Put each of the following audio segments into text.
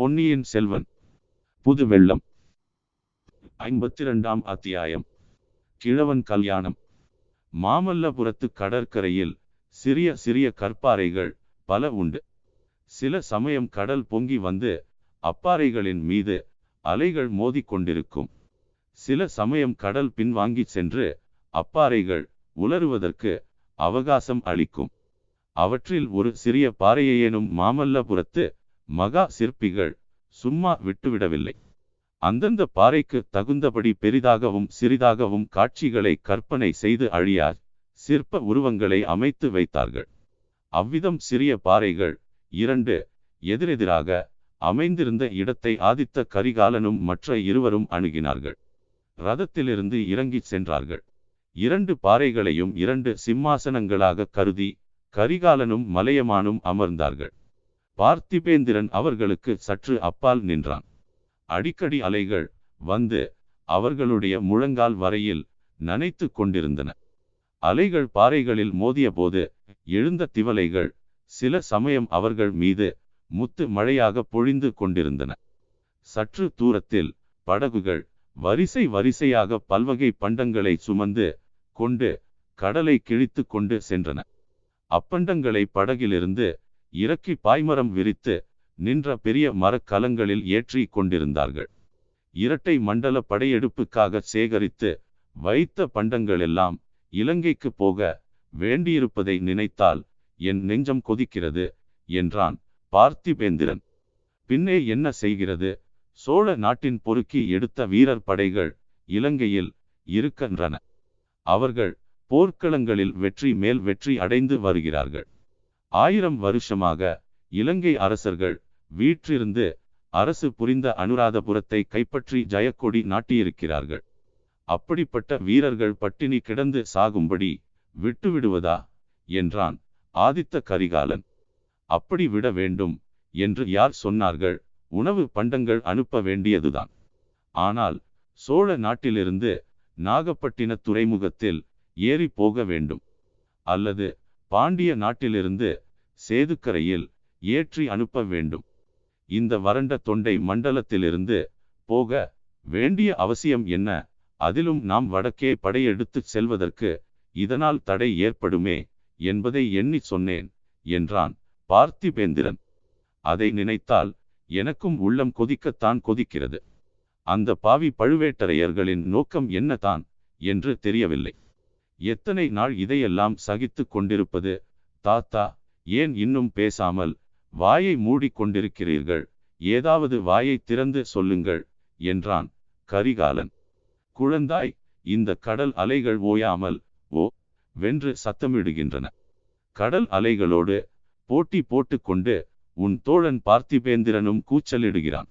பொன்னியின் செல்வன். புது வெள்ளம். ஐம்பத்தி ரெண்டாம் அத்தியாயம். கிழவன் கல்யாணம். மாமல்லபுரத்து கடற்கரையில் சிறிய சிறிய கற்பாறைகள் பல உண்டு. சில சமயம் கடல் பொங்கி வந்து அப்பாறைகளின் மீது அலைகள் மோதிக்கொண்டிருக்கும் சில சமயம் கடல் பின்வாங்கி சென்று அப்பாறைகள் உலருவதற்கு அவகாசம் அளிக்கும். அவற்றில் ஒரு சிறிய பாறையேனும் மாமல்லபுரத்து மகா சிற்பிகள் சும்மா விட்டுவிடவில்லை. அந்தந்த பாறைக்கு தகுந்தபடி பெரிதாகவும் சிறிதாகவும் காட்சிகளை கற்பனை செய்து அழியார். சிற்ப உருவங்களை அமைத்து வைத்தார்கள். அவ்விதம் சிறிய பாறைகள் இரண்டு எதிரெதிராக அமைந்திருந்த இடத்தை ஆதித்த கரிகாலனும் மற்ற இருவரும் அணுகினார்கள். ரதத்திலிருந்து இறங்கிச் சென்றார்கள். இரண்டு பாறைகளையும் இரண்டு சிம்மாசனங்களாக கருதி கரிகாலனும் மலையமானும் அமர்ந்தார்கள். பார்த்திபேந்திரன் அவர்களுக்கு சற்று அப்பால் நின்றான். அடிக்கடி அலைகள் வந்து அவர்களுடைய முழங்கால் வரையில் நனைத்து கொண்டிருந்தன. அலைகள் பாறைகளில் மோதிய போது எழுந்த திவலைகள் சில சமயம் அவர்கள் மீது முத்து மழையாக பொழிந்து கொண்டிருந்தன. சற்று தூரத்தில் படகுகள் வரிசை வரிசையாக பல்வகை பண்டங்களை சுமந்து கொண்டு கடலை கிழித்து கொண்டு சென்றன. அப்பண்டங்களை படகிலிருந்து இறக்கி பாய்மரம் விரித்து நின்ற பெரிய மரக்கலங்களில் ஏற்றி கொண்டிருந்தார்கள். இரட்டை மண்டல படையெடுப்புக்காக சேகரித்து வைத்த பண்டங்களெல்லாம் இலங்கைக்கு போக வேண்டியிருப்பதை நினைத்தால் என் நெஞ்சம் கொதிக்கிறது என்றான் பார்த்திபேந்திரன். பின்னே என்ன செய்கிறது? சோழ நாட்டின் பொறுக்கி எடுத்த வீரர் படைகள் இலங்கையில் இருக்கின்றன. அவர்கள் போர்க்களங்களில் வெற்றி மேல் வெற்றி அடைந்து வருகிறார்கள். ஆயிரம் வருஷமாக இலங்கை அரசர்கள் வீற்றிருந்து அரசு புரிந்த அனுராதபுரத்தை கைப்பற்றி ஜெயக்கொடி நாட்டியிருக்கிறார்கள். அப்படிப்பட்ட வீரர்கள் பட்டினி கிடந்து சாகும்படி விட்டுவிடுவதா? என்றான் ஆதித்த கரிகாலன். அப்படி விட வேண்டும் என்று யார் சொன்னார்கள்? உணவு பண்டங்கள் அனுப்ப வேண்டியதுதான். ஆனால் சோழ நாட்டிலிருந்து நாகப்பட்டின துறைமுகத்தில் ஏறி போக வேண்டும். அல்லது பாண்டிய நாட்டிலிருந்து சேதுக்கரையில் ஏற்றி அனுப்ப வேண்டும். இந்த வறண்ட தொண்டை மண்டலத்திலிருந்து போக வேண்டிய அவசியம் என்ன? அதிலும் நாம் வடக்கே படையெடுத்துச் செல்வதற்கு இதனால் தடை ஏற்படுமே என்பதை எண்ணி சொன்னேன் என்றான் பார்த்திபேந்திரன். அதை நினைத்தால் எனக்கும் உள்ளம் கொதிக்கத்தான் கொதிக்கிறது. அந்த பாவி பழுவேட்டரையர்களின் நோக்கம் என்னதான் என்று தெரியவில்லை. எத்தனை நாள் இதையெல்லாம் சகித்து கொண்டிருப்பது? தாத்தா ஏன் இன்னும் பேசாமல் வாயை மூடிக்கொண்டிருக்கிறீர்கள்? ஏதாவது வாயை திறந்து சொல்லுங்கள் என்றான் கரிகாலன். குழந்தாய் இந்த கடல் அலைகள் ஓயாமல் ஓ வென்று சத்தமிடுகின்றன. கடல் அலைகளோடு போட்டி போட்டுக்கொண்டு உன் தோழன் பார்த்திபேந்திரனும் கூச்சலிடுகிறான்.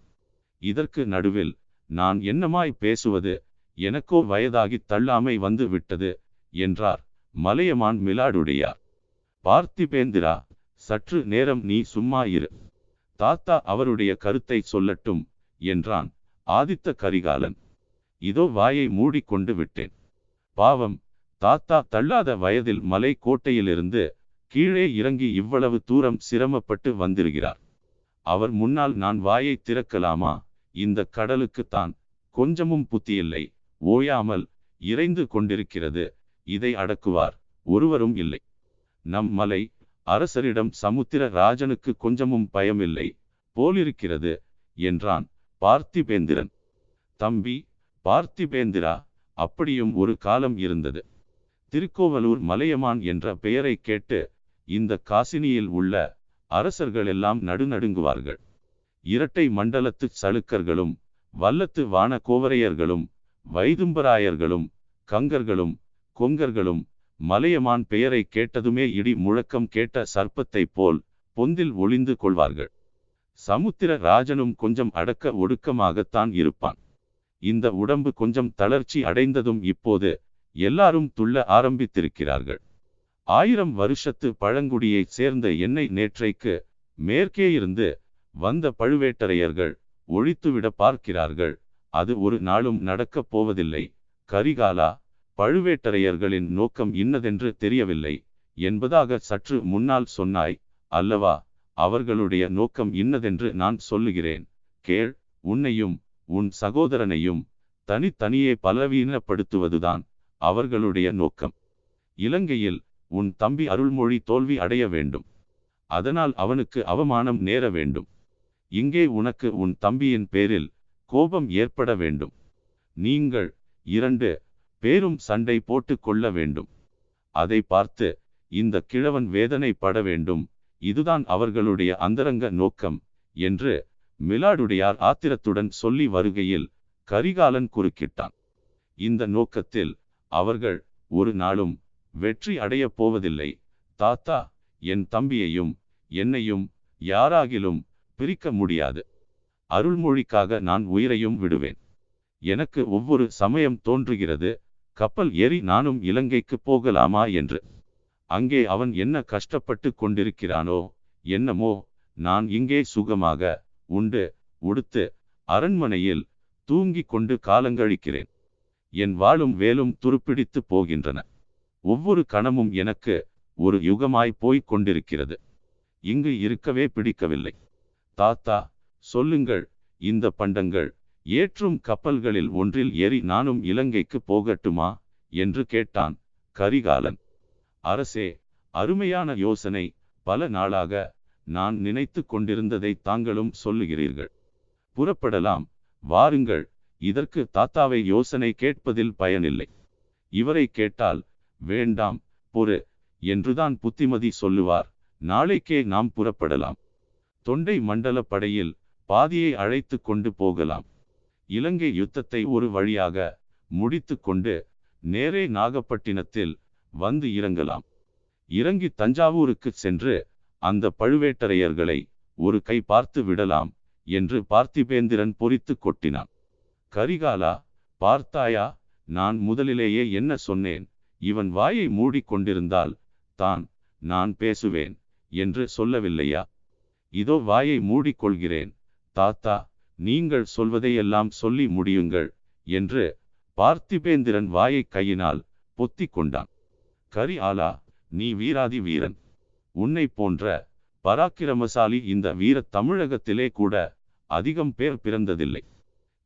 இதற்கு நடுவில் நான் என்னமாய் பேசுவது? எனக்கோ வயதாகித் தள்ளாமை வந்து விட்டது. என்றார். மலையமான் மிலாடுடையார் பார்த்திபேந்திரா சற்று நேரம் நீ சும்மா இரு. தாத்தா அவருடைய கருத்தை சொல்லட்டும் என்றான் ஆதித்த கரிகாலன். இதோ வாயை மூடிக்கொண்டு விட்டேன். பாவம் தாத்தா தள்ளாத வயதில் மலை கோட்டையிலிருந்து கீழே இறங்கி இவ்வளவு தூரம் சிரமப்பட்டு வந்திருக்கிறார். அவர் முன்னால் நான் வாயை திறக்கலாமா? இந்த கடலுக்குத்தான் கொஞ்சமும் புத்தியில்லை. ஓயாமல் இறைந்து கொண்டிருக்கிறது. இதை அடக்குவார். ஒருவரும் இல்லை. நம் மலை அரசரிடம் சமுத்திர ராஜனுக்கு கொஞ்சமும் பயமில்லை. போலிருக்கிறது என்றான் பார்த்திபேந்திரன். தம்பி பார்த்திபேந்திரா அப்படியும் ஒரு காலம் இருந்தது. திருக்கோவலூர் மலையமான் என்ற பெயரை கேட்டு இந்த காசினியில் உள்ள அரசர்கள் எல்லாம் நடுநடுங்குவார்கள். இரட்டை மண்டலத்து சளுக்கர்களும் வல்லத்து வான கோவரையர்களும் வைதும்பராயர்களும் கங்கர்களும் கொங்கர்களும் மலையமான் பெயரை கேட்டதுமே இடி முழக்கம் கேட்ட சர்ப்பத்தைப் போல் பொந்தில் ஒளிந்து கொள்வார்கள். சமுத்திர ராஜனும் கொஞ்சம் அடக்க ஒடுக்கமாகத்தான் இருப்பான். இந்த உடம்பு கொஞ்சம் தளர்ச்சி அடைந்ததும் இப்போது எல்லாரும் துள்ள ஆரம்பித்திருக்கிறார்கள். ஆயிரம் வருஷத்து பழங்குடியைச் சேர்ந்த எண்ணெய் நேற்றைக்கு மேற்கே இருந்து வந்த பழுவேட்டரையர்கள் ஒழித்துவிட பார்க்கிறார்கள். அது ஒரு நாளும் நடக்கப் போவதில்லை. கரிகாலா பழுவேட்டரையர்களின் நோக்கம் இன்னதென்று தெரியவில்லை. என்பதாக சற்று முன்னால் சொன்னாய் அல்லவா? அவர்களுடைய நோக்கம் இன்னதென்று நான் சொல்லுகிறேன். கேள் உன்னையும் உன் சகோதரனையும் தனித்தனியே பலவீனப்படுத்துவதுதான் அவர்களுடைய நோக்கம். இலங்கையில் உன் தம்பி அருள்மொழி தோல்வி அடைய வேண்டும். அதனால் அவனுக்கு அவமானம் நேர வேண்டும். இங்கே உனக்கு உன் தம்பியின் பேரில் கோபம் ஏற்பட வேண்டும். நீங்கள் இரண்டு பேரும் சண்டை போட்டு கொள்ள வேண்டும். அதை பார்த்து இந்த கிழவன் வேதனைப்பட வேண்டும். இதுதான் அவர்களுடைய அந்தரங்க நோக்கம் என்று மிலாடுடையார் ஆத்திரத்துடன் சொல்லி வருகையில் கரிகாலன் குறுக்கிட்டான். இந்த நோக்கத்தில் அவர்கள் ஒரு நாளும் வெற்றி அடையப் போவதில்லை. தாத்தா என் தம்பியையும் என்னையும் யாராகிலும் பிரிக்க முடியாது. அருள்மொழிக்காக நான் உயிரையும் விடுவேன். எனக்கு ஒவ்வொரு சமயம் தோன்றுகிறது. கப்பல் ஏறி நானும் இலங்கைக்கு போகலாமா என்று. அங்கே அவன் என்ன கஷ்டப்பட்டு கொண்டிருக்கிறானோ என்னமோ நான் இங்கே சுகமாக உண்டு உடுத்து அரண்மனையில் தூங்கிக் கொண்டு காலங்கழிக்கிறேன். என் வாளும் வேலும் துருப்பிடித்து போகின்றன. ஒவ்வொரு கணமும் எனக்கு ஒரு யுகமாய் போய்க் கொண்டிருக்கிறது. இங்கு இருக்கவே பிடிக்கவில்லை. தாத்தா சொல்லுங்கள் இந்த பண்டங்கள் ஏற்றும் கப்பல்களில் ஒன்றில் ஏறி நானும் இலங்கைக்கு போகட்டுமா? என்று கேட்டான் கரிகாலன். அரசே அருமையான யோசனை. பல நாளாக நான் நினைத்து கொண்டிருந்ததை தாங்களும் சொல்லுகிறீர்கள். புறப்படலாம். வாருங்கள். இதற்கு தாத்தாவை யோசனை கேட்பதில் பயனில்லை. இவரை கேட்டால் வேண்டாம் பொறு என்றுதான் புத்திமதி சொல்லுவார். நாளைக்கே நாம் புறப்படலாம். தொண்டை மண்டல படையில் பாதியை அழைத்து கொண்டு போகலாம். இலங்கை யுத்தத்தை ஒரு வழியாக முடித்து கொண்டு நேரே நாகப்பட்டினத்தில் வந்து இறங்கலாம். இறங்கி தஞ்சாவூருக்கு சென்று அந்த பழுவேட்டரையர்களை ஒரு கை பார்த்து விடலாம் என்று பார்த்திபேந்திரன் பொறித்து கொட்டினான். கரிகாலா பார்த்தாயா நான் முதலிலேயே என்ன சொன்னேன்? இவன் வாயை மூடிக்கொண்டிருந்தால் தான் நான் பேசுவேன் என்று சொல்லவில்லையா? இதோ வாயை மூடிக்கொள்கிறேன் தாத்தா நீங்கள் சொல்வதையெல்லாம் சொல்லி முடியுங்கள் என்று பார்த்திபேந்திரன் வாயை கையினால் பொத்தி கொண்டான். கரி ஆலா நீ வீராதி வீரன். உன்னை போன்ற பராக்கிரமசாலி இந்த வீர தமிழகத்திலே கூட அதிகம் பேர் பிறந்ததில்லை.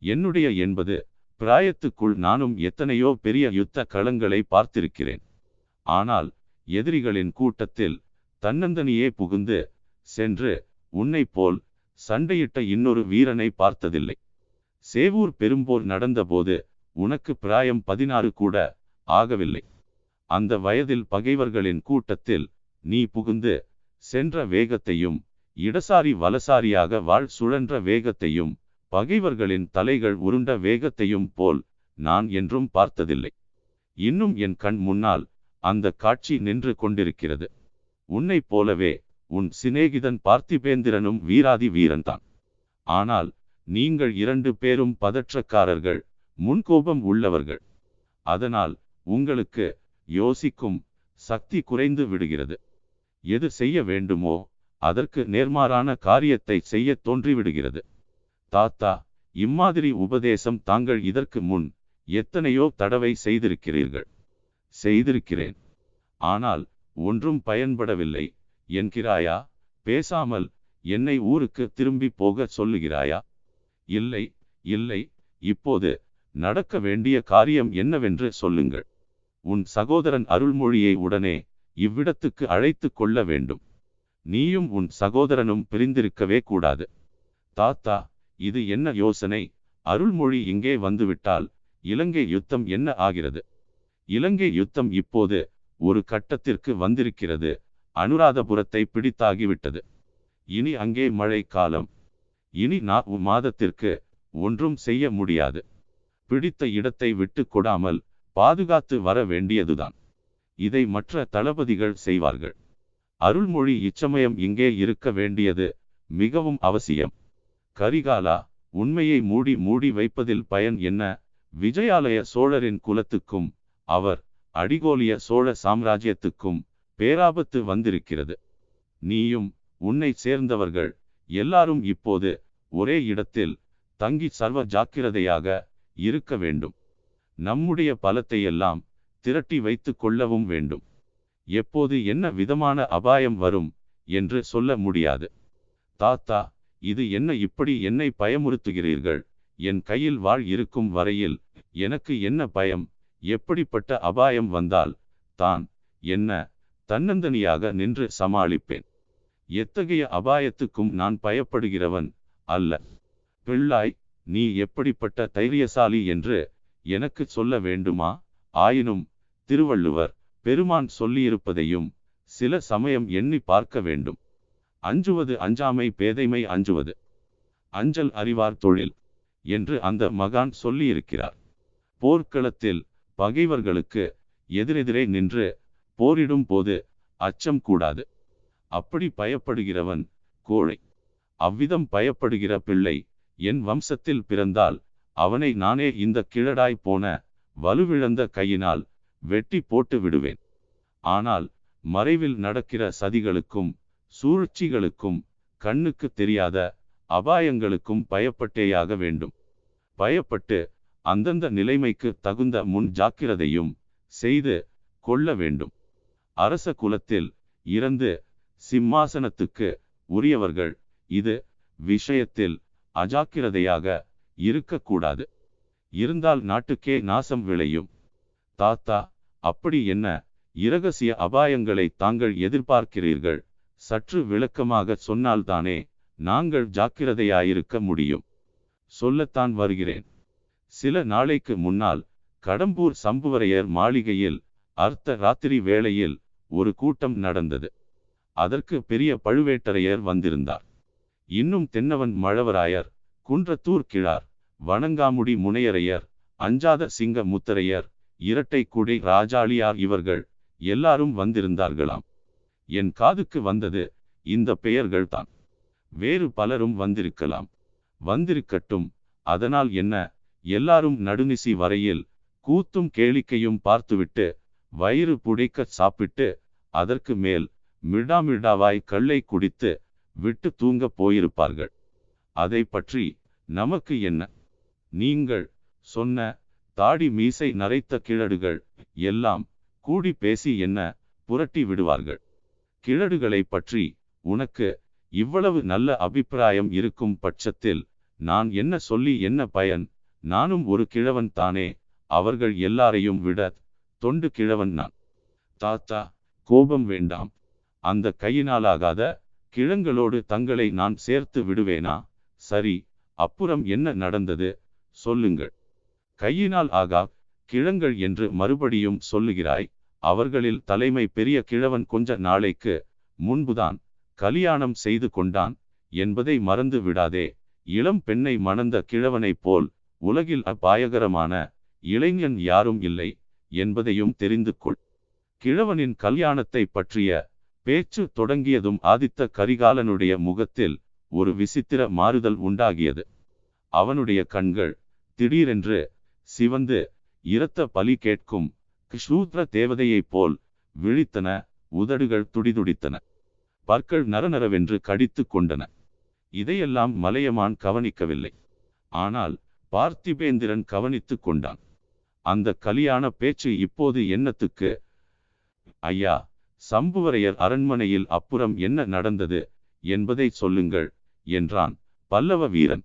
என்னுடைய என்பது பிராயத்துக்குள் நானும் எத்தனையோ பெரிய யுத்த களங்களை பார்த்திருக்கிறேன். ஆனால் எதிரிகளின் கூட்டத்தில் தன்னந்தனியே புகுந்து சென்று உன்னை போல் சண்டையிட்ட இன்னொரு வீரனை பார்த்ததில்லை. சேவூர் பெரும்போர் நடந்தபோது உனக்கு பிராயம் பதினாறு கூட ஆகவில்லை. அந்த வயதில் பகைவர்களின் கூட்டத்தில் நீ புகுந்து சென்ற வேகத்தையும் இடசாரி வலசாரியாக வாழ் சுழன்ற வேகத்தையும் பகைவர்களின் தலைகள் உருண்ட வேகத்தையும் போல் நான் என்றும் பார்த்ததில்லை. இன்னும் என் கண் முன்னால் அந்த காட்சி நின்று கொண்டிருக்கிறது. உன்னைப் போலவே உன் சிநேகிதன் பார்த்திபேந்திரனும் வீராதி வீரன்தான். ஆனால் நீங்கள் இரண்டு பேரும் பதற்றக்காரர்கள் முன்கோபம் உள்ளவர்கள். அதனால் உங்களுக்கு யோசிக்கும் சக்தி குறைந்து விடுகிறது. எது செய்ய வேண்டுமோ அதற்கு நேர்மாறான காரியத்தை செய்ய தோன்றிவிடுகிறது. தாத்தா இம்மாதிரி உபதேசம் தாங்கள் இதற்கு முன் எத்தனையோ தடவை செய்திருக்கிறீர்கள். செய்திருக்கிறேன். ஆனால் ஒன்றும் பயன்படவில்லை. என்கிறாயா? பேசாமல் என்னை ஊருக்கு திரும்பி போக சொல்லுகிறாயா? இல்லை இல்லை. இப்போது நடக்க வேண்டிய காரியம் என்னவென்று சொல்லுங்கள். உன் சகோதரன் அருள்மொழியை உடனே இவ்விடத்துக்கு அழைத்து கொள்ள வேண்டும். நீயும் உன் சகோதரனும் பிரிந்திருக்கவே கூடாது. தாத்தா இது என்ன யோசனை? அருள்மொழி இங்கே வந்துவிட்டால் இலங்கை யுத்தம் என்ன ஆகிறது? இலங்கை யுத்தம் இப்போது ஒரு கட்டத்திற்கு வந்திருக்கிறது. அனுராதபுரத்தை பிடித்தாகிவிட்டது. இனி அங்கே மழை காலம். இனி நா மாதத்திற்கு ஒன்றும் செய்ய முடியாது. பிடித்த இடத்தை விட்டு கொடாமல் பாதுகாத்து வர வேண்டியதுதான். இதை மற்ற தளபதிகள் செய்வார்கள். அருள்மொழி இச்சமயம் இங்கே இருக்க வேண்டியது மிகவும் அவசியம். கரிகாலா உண்மையை மூடி மூடி வைப்பதில் பயன் என்ன? விஜயாலய சோழரின் குலத்துக்கும் அவர் அடிகோலிய சோழ சாம்ராஜ்யத்துக்கும் பேராபத்து வந்திருக்கிறது. நீயும் உன்னை சேர்ந்தவர்கள் எல்லாரும் இப்போது ஒரே இடத்தில் தங்கி சர்வ ஜாக்கிரதையாக இருக்க வேண்டும். நம்முடைய பலத்தையெல்லாம் திரட்டி வைத்து கொள்ளவும் வேண்டும். எப்போது என்ன விதமான அபாயம் வரும் என்று சொல்ல முடியாது. தாத்தா இது என்ன இப்படி என்னை பயமுறுத்துகிறீர்கள்? என் கையில் வாழ் இருக்கும் வரையில் எனக்கு என்ன பயம்? எப்படிப்பட்ட அபாயம் வந்தால் தான் என்ன தன்னந்தனியாக நின்று சமாளிப்பேன். எத்தகைய அபாயத்துக்கும் நான் பயப்படுகிறவன் அல்ல. பிள்ளாய் நீ எப்படிப்பட்ட தைரியசாலி என்று எனக்கு சொல்ல வேண்டுமா? ஆயினும் திருவள்ளுவர் பெருமான் சொல்லியிருப்பதையும் சில சமயம் எண்ணி பார்க்க வேண்டும். அஞ்சுவது அஞ்சாமை பேதைமை அஞ்சுவது அஞ்சல் அறிவார் தொழில் என்று அந்த மகான் சொல்லியிருக்கிறார். போர்க்களத்தில் பகைவர்களுக்கு எதிரெதிரே நின்று போரிடும் போது அச்சம் கூடாது. அப்படி பயப்படுகிறவன் கோழை. அவ்விதம் பயப்படுகிற பிள்ளை என் வம்சத்தில் பிறந்தால் அவனை நானே இந்த கிழடாய் போன வலுவிழந்த கையினால் வெட்டி போட்டு விடுவேன். ஆனால் மறைவில் நடக்கிற சதிகளுக்கும் சூழ்ச்சிகளுக்கும் கண்ணுக்கு தெரியாத அபாயங்களுக்கும் பயப்பட்டேயாக வேண்டும். பயப்பட்டு அந்தந்த நிலைமைக்கு தகுந்த முன் ஜாக்கிரதையும் செய்து கொள்ள வேண்டும். அரச குலத்தில் இறந்து சிம்மாசனத்துக்கு உரியவர்கள். இது விஷயத்தில் அஜாக்கிரதையாக இருக்கக்கூடாது. இருந்தால் நாட்டுக்கே நாசம் விளையும். தாத்தா அப்படி என்ன இரகசிய அபாயங்களை தாங்கள் எதிர்பார்க்கிறீர்கள்? சற்று விளக்கமாக சொன்னால்தானே நாங்கள் ஜாக்கிரதையாயிருக்க முடியும். சொல்லத்தான் வருகிறேன். சில நாளைக்கு முன்னால் கடம்பூர் சம்புவரையர் மாளிகையில் அர்த்த ராத்திரி வேளையில் ஒரு கூட்டம் நடந்தது. அதற்கு பெரிய பழுவேட்டரையர் வந்திருந்தார். இன்னும் தென்னவன் மழவராயர் குன்றத்தூர் கிழார் வணங்காமுடி முனையரையர் அஞ்சாத சிங்க முத்தரையர் இரட்டை குடை ராஜாளியார் இவர்கள் எல்லாரும் வந்திருந்தார்களாம். என் காதுக்கு வந்தது இந்த பெயர்கள்தான் வேறு பலரும் வந்திருக்கலாம். வந்திருக்கட்டும் அதனால் என்ன? எல்லாரும் நடுநிசி வரையில் கூத்தும் கேளிக்கையும் பார்த்துவிட்டு வயிறு புடைக்க சாப்பிட்டு அதற்கு மேல் மிடாமிடாவாய் கல்லை குடித்து விட்டு தூங்கப் போயிருப்பார்கள். அதை பற்றி நமக்கு என்ன? நீங்கள் சொன்ன தாடி மீசை நரைத்த கிழடுகள் எல்லாம் கூடி பேசி என்ன புரட்டி விடுவார்கள்? கிழடுகளை பற்றி உனக்கு இவ்வளவு நல்ல அபிப்பிராயம் இருக்கும் பட்சத்தில் நான் என்ன சொல்லி என்ன பயன்? நானும் ஒரு கிழவன் தானே அவர்கள் எல்லாரையும் விட தொண்டு கிழவன் நான். தாத்தா கோபம் வேண்டாம். அந்த கையினாலாகாத கிழங்களோடு தங்களை நான் சேர்த்து விடுவேனா? சரி அப்புறம் என்ன நடந்தது? சொல்லுங்கள். கையினால் ஆகா கிழங்கள் என்று மறுபடியும் சொல்லுகிறாய். அவர்களில் தலைமை பெரிய கிழவன் கொஞ்ச நாளைக்கு முன்புதான் கலியாணம் செய்து கொண்டான் என்பதை மறந்து விடாதே. இளம் பெண்ணை மணந்த கிழவனைப் போல் உலகில் அபாயகரமான இளைஞன் யாரும் இல்லை என்பதையும் தெரிந்து கொள். கிழவனின் கல்யாணத்தை பற்றிய பேச்சு தொடங்கியதும் ஆதித்த கரிகாலனுடைய முகத்தில் ஒரு விசித்திர மாறுதல் உண்டாகியது. அவனுடைய கண்கள் திடீரென்று சிவந்து இரத்த பலி கேட்கும் கிஷூத்ர தேவதையைப் போல் விழித்தன உதடுகள் துடிதுடித்தன. பற்கள் நரநரவென்று கடித்து கொண்டன. இதையெல்லாம் மலையமான் கவனிக்கவில்லை. ஆனால் பார்த்திபேந்திரன் கவனித்து கொண்டான். அந்த கலியாண பேச்சு இப்போது எண்ணத்துக்கு ஐயா சம்புவரையர் அரண்மனையில் அப்புறம் என்ன நடந்தது என்பதை சொல்லுங்கள் என்றான் பல்லவ வீரன்.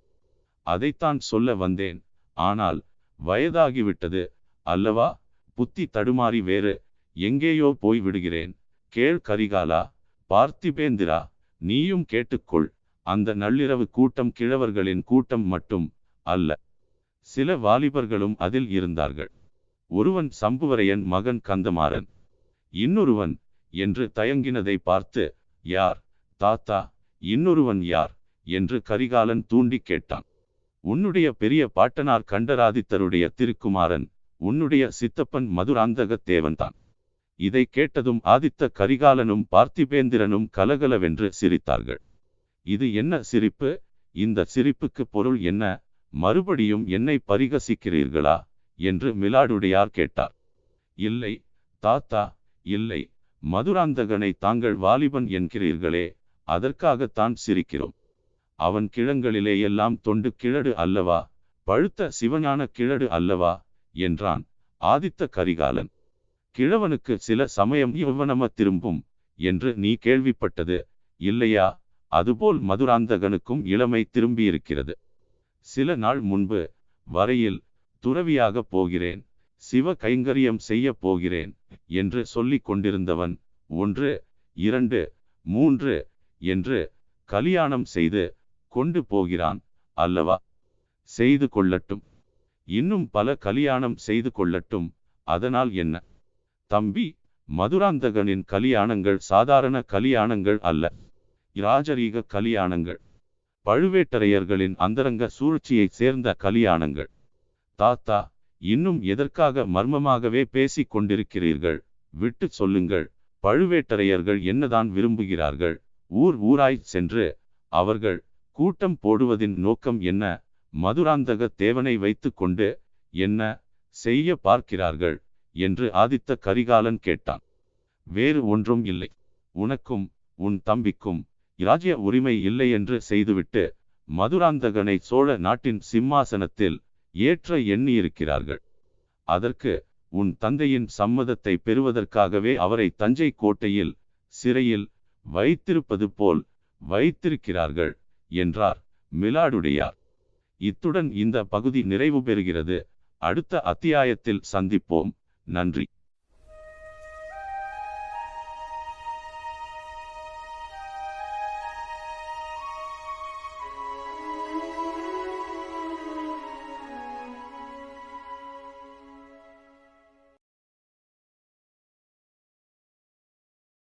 அதைத்தான் சொல்ல வந்தேன். ஆனால் வயதாகிவிட்டது அல்லவா? புத்தி தடுமாறி வேறு. எங்கேயோ போய் விடுகிறேன். கேள் கரிகாலா பார்த்திபேந்திரா நீயும் கேட்டுக்கொள். அந்த நள்ளிரவு கூட்டம் கிழவர்களின் கூட்டம் மட்டும் அல்ல. சில வாலிபர்களும் அதில் இருந்தார்கள். ஒருவன் சம்புவரையன் மகன் கந்தமாறன். இன்னொருவன் என்று தயங்கினதை பார்த்து யார்? தாத்தா இன்னொருவன் யார்? என்று கரிகாலன் தூண்டி கேட்டான். உன்னுடைய பெரிய பாட்டனார் கண்டராதித்தருடைய திருக்குமாரன் உன்னுடைய சித்தப்பன் மதுராந்தக தேவன்தான் இதை கேட்டதும் ஆதித்த கரிகாலனும் பார்த்திபேந்திரனும் கலகலவென்று சிரித்தார்கள். இது என்ன சிரிப்பு? இந்த சிரிப்புக்கு பொருள் என்ன? மறுபடியும் என்னை பரிகசிக்கிறீர்களா? என்று மிலாடுடையார் கேட்டார். இல்லை தாத்தா இல்லை மதுராந்தகனை தாங்கள் வாலிபன் என்கிறீர்களே அதற்காகத்தான் சிரிக்கிறோம். அவன் கிழங்களிலே எல்லாம் தொண்டு கிழடு அல்லவா பழுத்த சிவஞான கிழடு அல்லவா என்றான் ஆதித்த கரிகாலன். கிழவனுக்கு சில சமயம் யௌவனம திரும்பும் என்று நீ கேள்விப்பட்டது இல்லையா அதுபோல் மதுராந்தகனுக்கும் இளமை திரும்பியிருக்கிறது. சில நாள் முன்பு வரையில் துறவியாக போகிறேன் சிவ கைங்கரியம் செய்ய போகிறேன் என்று சொல்லிக் கொண்டிருந்தவன் ஒன்று இரண்டு மூன்று என்று கல்யாணம் செய்து கொண்டு போகிறான் அல்லவா? செய்து கொள்ளட்டும். இன்னும் பல கல்யாணம் செய்து கொள்ளட்டும். அதனால் என்ன? தம்பி மதுராந்தகனின் கல்யாணங்கள் சாதாரண கல்யாணங்கள் அல்ல. இராஜரீக கல்யாணங்கள். பழுவேட்டரையர்களின் அந்தரங்க சூழ்ச்சியைச் சேர்ந்த கல்யாணங்கள். தாத்தா இன்னும் எதற்காக மர்மமாகவே பேசிக் கொண்டிருக்கிறீர்கள்? விட்டு சொல்லுங்கள். பழுவேட்டரையர்கள் என்னதான் விரும்புகிறார்கள்? ஊர் ஊராய்ச் சென்று அவர்கள் கூட்டம் போடுவதின் நோக்கம் என்ன? மதுராந்தக தேவனை வைத்து கொண்டு என்ன செய்ய பார்க்கிறார்கள்? என்று ஆதித்த கரிகாலன் கேட்டான். வேறு ஒன்றும் இல்லை. உனக்கும் உன் தம்பிக்கும் இராஜ்ய உரிமை இல்லை என்று செய்துவிட்டு மதுராந்தகனை சோழ நாட்டின் சிம்மாசனத்தில் ஏற்ற எண்ணியிருக்கிறார்கள். அதற்கு உன் தந்தையின் சம்மதத்தை பெறுவதற்காகவே அவரை தஞ்சை கோட்டையில் சிறையில் வைத்திருப்பது போல் வைத்திருக்கிறார்கள் என்றார் மிலாடுடையார். இத்துடன் இந்த பகுதி நிறைவு பெறுகிறது அடுத்த அத்தியாயத்தில் சந்திப்போம். நன்றி.